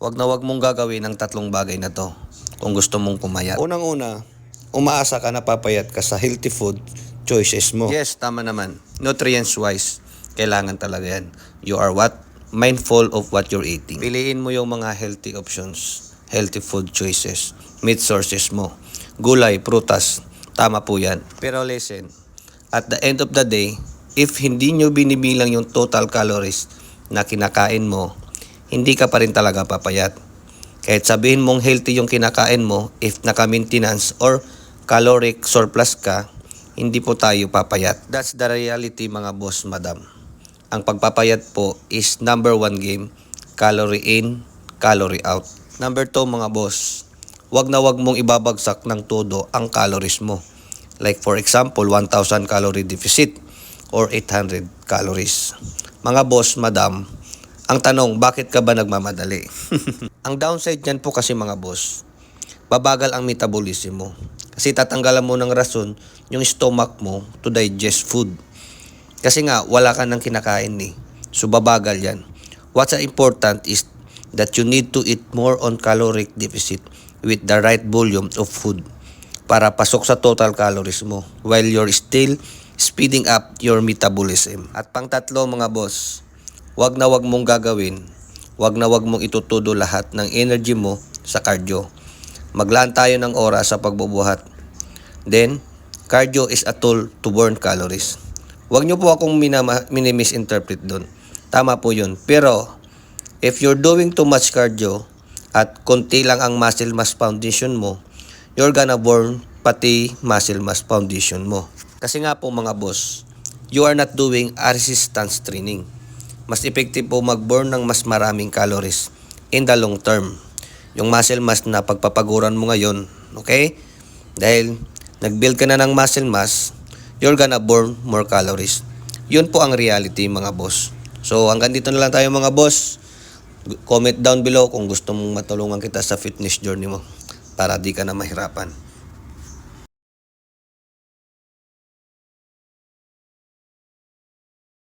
Huwag na huwag mong gagawin ang tatlong bagay na to kung gusto mong pumayat. Unang-una, umaasa ka na papayat ka sa healthy food choices mo. Yes, tama naman. Nutrients-wise, kailangan talaga yan. You are what? Mindful of what you're eating. Piliin mo yung mga healthy options, healthy food choices, meat sources mo. Gulay, prutas, tama po yan. Pero listen, at the end of the day, if hindi nyo binibilang yung total calories na kinakain mo, hindi ka pa rin talaga papayat. Kahit sabihin mong healthy yung kinakain mo, if naka-maintenance or caloric surplus ka, hindi po tayo papayat. That's the reality mga boss, madam. Ang pagpapayat po is number one game, calorie in, calorie out. Number two mga boss, wag na wag mong ibabagsak ng todo ang calories mo. Like for example, 1,000 calorie deficit or 800 calories. Mga boss, madam, ang tanong, bakit ka ba nagmamadali? ang downside niyan po kasi mga boss, babagal ang metabolism mo. Kasi tatanggalan mo ng rason yung stomach mo to digest food. Kasi nga, wala ka nang kinakain eh. So, babagal yan. What's important is that you need to eat more on caloric deficit with the right volume of food para pasok sa total calories mo while you're still speeding up your metabolism. At pang tatlo mga boss, wag na wag mong gagawin, wag na wag mong itutudo lahat ng energy mo sa cardio. Maglaan tayo ng oras sa pagbubuhat. Then, cardio is a tool to burn calories. Huwag nyo po akong minama, minimisinterpret doon. Tama po yun. Pero, if you're doing too much cardio at konti lang ang muscle mass foundation mo, you're gonna burn pati muscle mass foundation mo. Kasi nga po mga boss, you are not doing a resistance training. Mas effective po mag-burn ng mas maraming calories in the long term. Yung muscle mass na pagpapaguran mo ngayon, okay? Dahil nag-build ka na ng muscle mass, you're gonna burn more calories. Yun po ang reality mga boss. So hanggang dito na lang tayo mga boss. Comment down below kung gusto mong matulungan kita sa fitness journey mo para di ka na mahirapan.